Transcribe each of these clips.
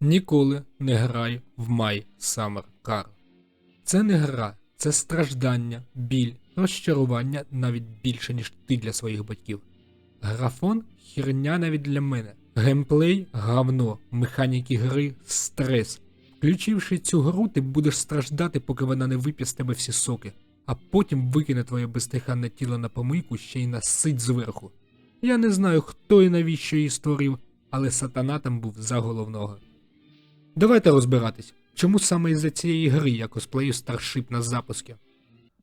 Ніколи не грай в My Summer Car. Це не гра, це страждання, біль, розчарування навіть більше, ніж ти для своїх батьків. Графон херня навіть для мене. Геймплей говно, механіки гри стрес. Включивши цю гру, ти будеш страждати, поки вона не вип'є з тебе всі соки, а потім викине твоє безтиханне тіло на помийку ще й насить зверху. Я не знаю, хто і навіщо її створив, але сатана там був за головного. Давайте розбиратись, чому саме із-за цієї гри я косплею Starship на запуски.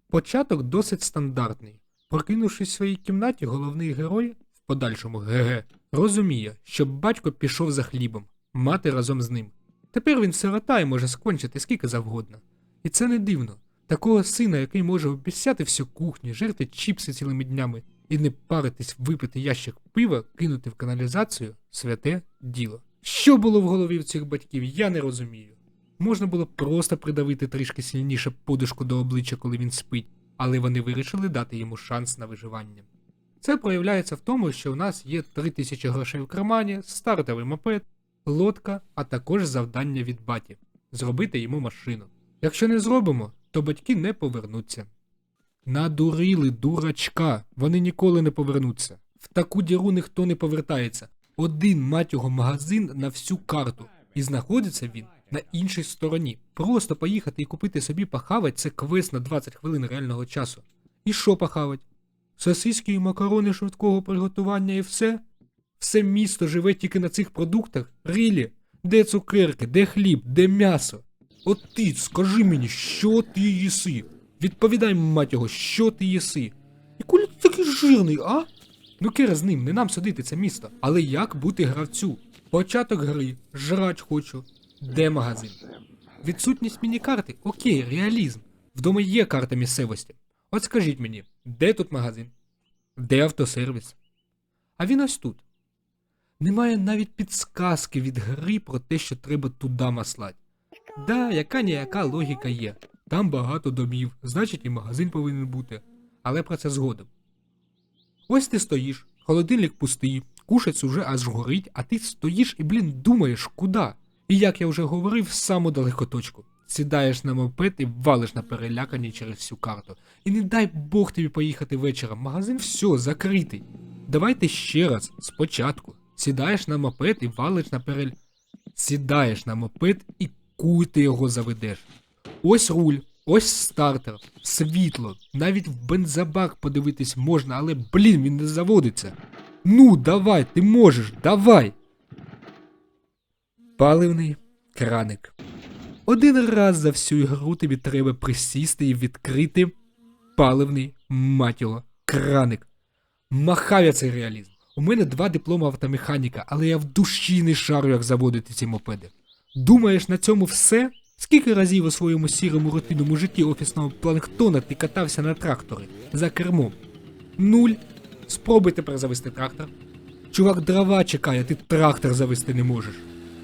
Початок досить стандартний. Прокинувшись в своїй кімнаті, головний герой, в подальшому ГГ, розуміє, що батько пішов за хлібом, мати разом з ним. Тепер він сирота і може скончити скільки завгодно. І це не дивно. Такого сина, який може обіцяти всю кухню, жерти чіпси цілими днями і не паритись випити ящик пива, кинути в каналізацію святе діло. Що було в голові в цих батьків, я не розумію. Можна було просто придавити трішки сильніше подушку до обличчя, коли він спить, але вони вирішили дати йому шанс на виживання. Це проявляється в тому, що у нас є 3000 грошей в кармані, стартовий мопед, лодка, а також завдання від баті зробити йому машину. Якщо не зробимо, то батьки не повернуться. Надурили дурачка, вони ніколи не повернуться. В таку діру ніхто не повертається. Один мать його магазин на всю карту, і знаходиться він на іншій стороні. Просто поїхати і купити собі похавать це квест на 20 хвилин реального часу. І що похавать? Сосиски і макарони швидкого приготування і все? Все місто живе тільки на цих продуктах? Рілі? Де цукерки, де хліб, де м'ясо? От ти, скажи мені, що ти їси? Відповідай, мать що ти їси? І коли ти такий жирний, а? Ну кер з ним, не нам судити це місто. Але як бути гравцю? Початок гри, жрать хочу. Де магазин? Відсутність міні-карти? Окей, реалізм. Вдома є карта місцевості. От скажіть мені, де тут магазин? Де автосервіс? А він ось тут. Немає навіть підсказки від гри про те, що треба туди маслать. Да, яка ніяка логіка є. Там багато домів, значить і магазин повинен бути. Але про це згодом. Ось ти стоїш, холодильник пустий, кушець уже аж горить, а ти стоїш і, блін, думаєш, куди? І як я вже говорив, саму далеку точку. Сідаєш на мопед і валиш на перелякані через всю карту. І не дай Бог тобі поїхати вечором. Магазин все, закритий. Давайте ще раз, спочатку. Сідаєш на мопед і валиш на перель. Сідаєш на мопед і куй ти його заведеш. Ось руль, ось стартер, світло. Навіть в бензобак подивитись можна, але блін, він не заводиться. Ну, давай, ти можеш, давай. Паливний краник. Один раз за всю гру тобі треба присісти і відкрити паливний мать його, краник. Махав я цей реалізм. У мене два дипломи автомеханіка, але я в душі не шарю, як заводити ці мопеди. Думаєш, на цьому все? Скільки разів у своєму сірому рутинному житті офісного планктона ти катався на трактори за кермом? Нуль. Спробуй тепер завести трактор. Чувак дрова чекає, ти трактор завести не можеш.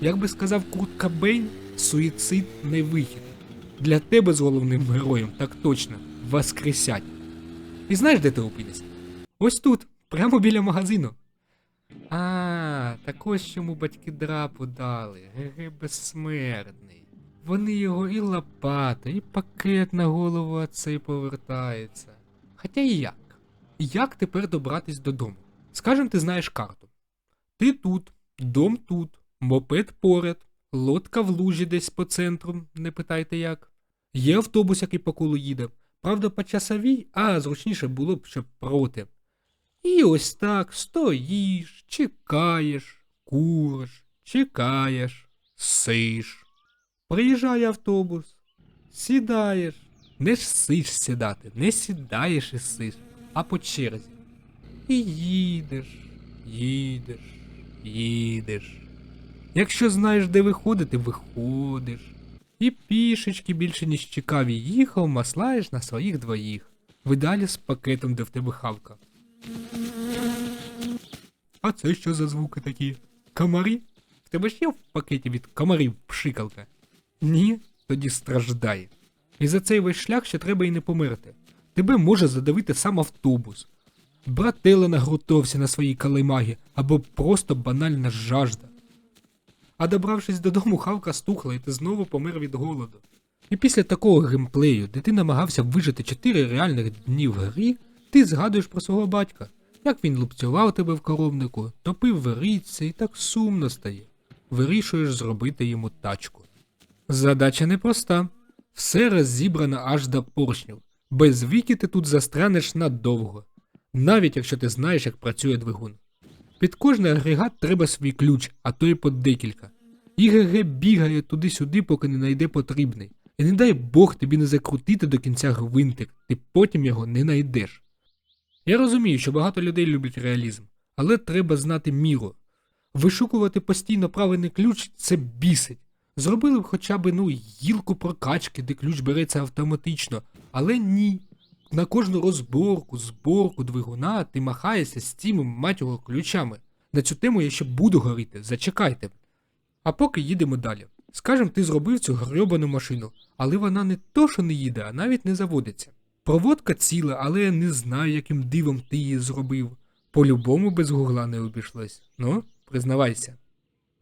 Як би сказав Курт Кабейн, суїцид не вихід. Для тебе з головним героєм так точно воскресять. І знаєш, де ти опинишся? Ось тут, прямо біля магазину. А, так ось чому батьки драпу дали. Геге безсмертний. Вони його і лопата, і пакет на голову оцей повертається. Хоча і як? Як тепер добратись додому? Скажем, ти знаєш карту. Ти тут, дом тут, мопед поряд, лодка в лужі десь по центру, не питайте як. Є автобус, який по колу їде. Правда, по часовій, а зручніше було б, щоб проти. І ось так стоїш, чекаєш, куриш, чекаєш, сиш. Приїжджає автобус, сідаєш, не сиш сідати, не сідаєш і сиш, а по черзі. І їдеш, їдеш, їдеш. Якщо знаєш, де виходити, виходиш. І пішечки більше ніж цікаві їхав, маслаєш на своїх двоїх. Ви далі з пакетом, де в тебе хавка. А це що за звуки такі? Комарі? В тебе ж є в пакеті від комарів пшикалка? Ні, тоді страждає. І за цей весь шлях ще треба і не померти. Тебе може задавити сам автобус. Брателе нагрутовся на своїй калимагі або просто банальна жажда. А добравшись додому, хавка стухла, і ти знову помер від голоду. І після такого геймплею, де ти намагався вижити 4 реальних дні в грі, ти згадуєш про свого батька, як він лупцював тебе в коровнику, топив в річці і так сумно стає. Вирішуєш зробити йому тачку. Задача непроста. Все роззібрано аж до поршнів. Без віки ти тут застрянеш надовго, навіть якщо ти знаєш, як працює двигун. Під кожний агрегат треба свій ключ, а то й по декілька. ІГГ бігає туди-сюди, поки не знайде потрібний. І не дай Бог тобі не закрутити до кінця гвинтик, ти потім його не знайдеш. Я розумію, що багато людей люблять реалізм, але треба знати міру. Вишукувати постійно правильний ключ це бісить. Зробили б хоча б ну, гілку прокачки, де ключ береться автоматично, але ні. На кожну розборку, зборку двигуна ти махаєшся з цими мать його ключами. На цю тему я ще буду говорити, зачекайте. А поки їдемо далі. Скажем, ти зробив цю грьобану машину, але вона не то, що не їде, а навіть не заводиться. Проводка ціла, але я не знаю, яким дивом ти її зробив. По-любому без гугла не обійшлось. Ну, признавайся.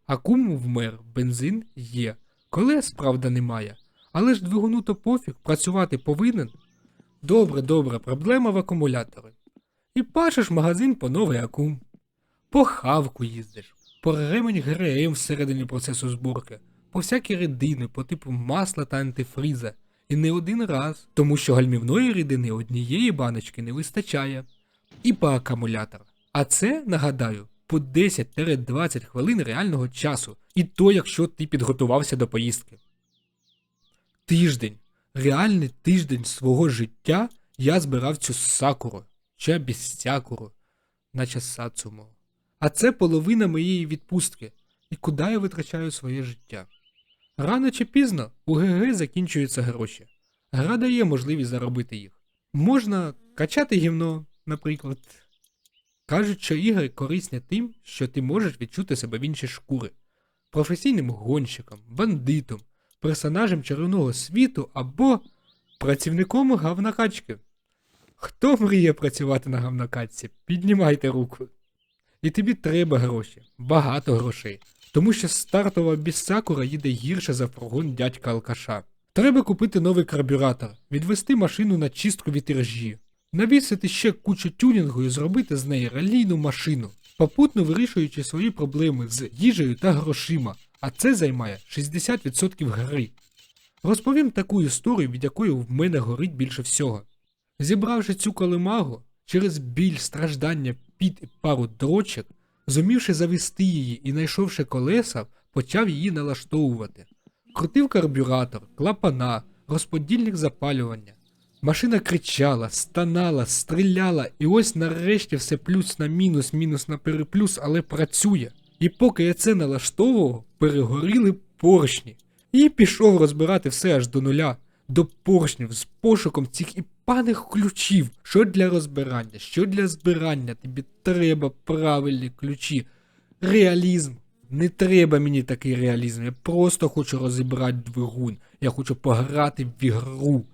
Акум вмер, бензин є. Колес, правда, немає. Але ж двигуну то пофіг, працювати повинен. Добре, добре, проблема в акумуляторі. І пашеш магазин по новий акум. По хавку їздиш, по ремень ГРМ всередині процесу зборки, по всякі рідини, по типу масла та антифріза. І не один раз, тому що гальмівної рідини однієї баночки не вистачає. І по акумулятор. А це, нагадаю, по 10-20 хвилин реального часу, і то, якщо ти підготувався до поїздки. Тиждень, реальний тиждень свого життя я збирав цю сакуру, чи абісякуру, наче сацуму. А це половина моєї відпустки, і куди я витрачаю своє життя. Рано чи пізно у ГГ закінчуються гроші. Гра дає можливість заробити їх. Можна качати гівно, наприклад. Кажуть, що ігри корисні тим, що ти можеш відчути себе в інші шкури, професійним гонщиком, бандитом, персонажем чарівного світу або працівником гавнакачки. Хто мріє працювати на гавнакачці? Піднімайте руку. І тобі треба гроші, багато грошей, тому що стартова біссакура їде гірше за фургон дядька алкаша. Треба купити новий карбюратор, відвести машину на чистку від іржі, навісити ще кучу тюнінгу і зробити з неї ралійну машину, попутно вирішуючи свої проблеми з їжею та грошима, а це займає 60% гри. Розповім таку історію, від якої в мене горить більше всього. Зібравши цю колемагу, через біль, страждання, піт і пару дрочок, зумівши завести її і знайшовши колеса, почав її налаштовувати. Крутив карбюратор, клапана, розподільник запалювання. Машина кричала, стонала, стріляла, і ось нарешті все плюс на мінус, мінус на переплюс, але працює. І поки я це налаштовував, перегоріли поршні. І пішов розбирати все аж до нуля, до поршнів з пошуком цих і паних ключів. Що для розбирання, що для збирання, тобі треба правильні ключі. Реалізм. Не треба мені такий реалізм. Я просто хочу розібрати двигун. Я хочу пограти в ігру.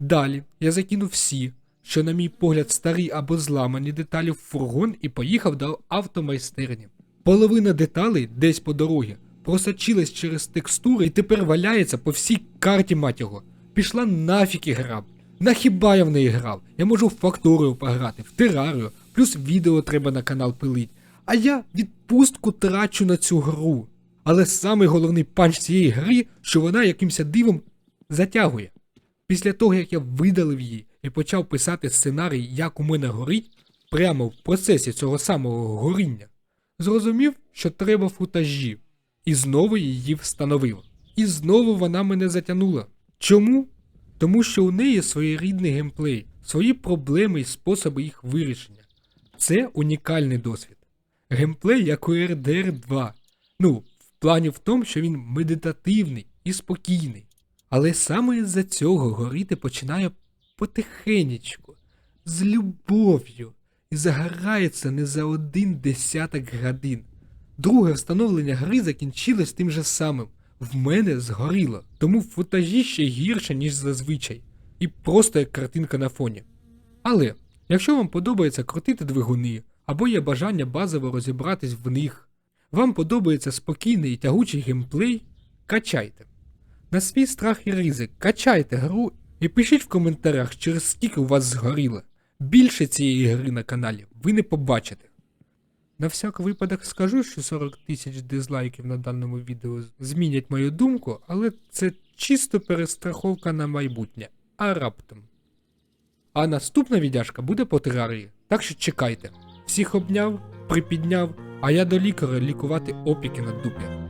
Далі я закинув всі, що, на мій погляд, старі або зламані деталі в фургон і поїхав до автомайстерні. Половина деталей десь по дорогі просочилась через текстури і тепер валяється по всій карті мать. Пішла нафіг ігра. Нахіба я в неї грав? Я можу в факторію пограти, в терарію, плюс відео треба на канал пилить. А я відпустку трачу на цю гру. Але самий головний панч цієї гри, що вона якимся дивом затягує. Після того, як я видалив її і почав писати сценарій, як у мене горить, прямо в процесі цього самого горіння, зрозумів, що треба футажі, і знову її встановив. І знову вона мене затягнула. Чому? Тому що у неї своєрідний геймплей, свої проблеми і способи їх вирішення. Це унікальний досвід. Геймплей як у RDR 2. Ну, в плані в тому, що він медитативний і спокійний. Але саме із-за цього горіти починає потихенечку, з любов'ю, і загорається не за один десяток годин. Друге встановлення гри закінчилось тим же самим. В мене згоріло, тому футажі ще гірше, ніж зазвичай, і просто як картинка на фоні. Але, якщо вам подобається крутити двигуни, або є бажання базово розібратись в них, Вам подобається спокійний і тягучий геймплей? Качайте. На свій страх і ризик, качайте гру і пишіть в коментарях, через скільки у вас згоріло. Більше цієї гри на каналі ви не побачите. На всяк випадок скажу, що 40 тисяч дизлайків на даному відео змінять мою думку, але це чисто перестраховка на майбутнє. А раптом. А наступна віддяшка буде по терарії, так що чекайте. Всіх обняв, припідняв, а я до лікаря лікувати опіки на дупі.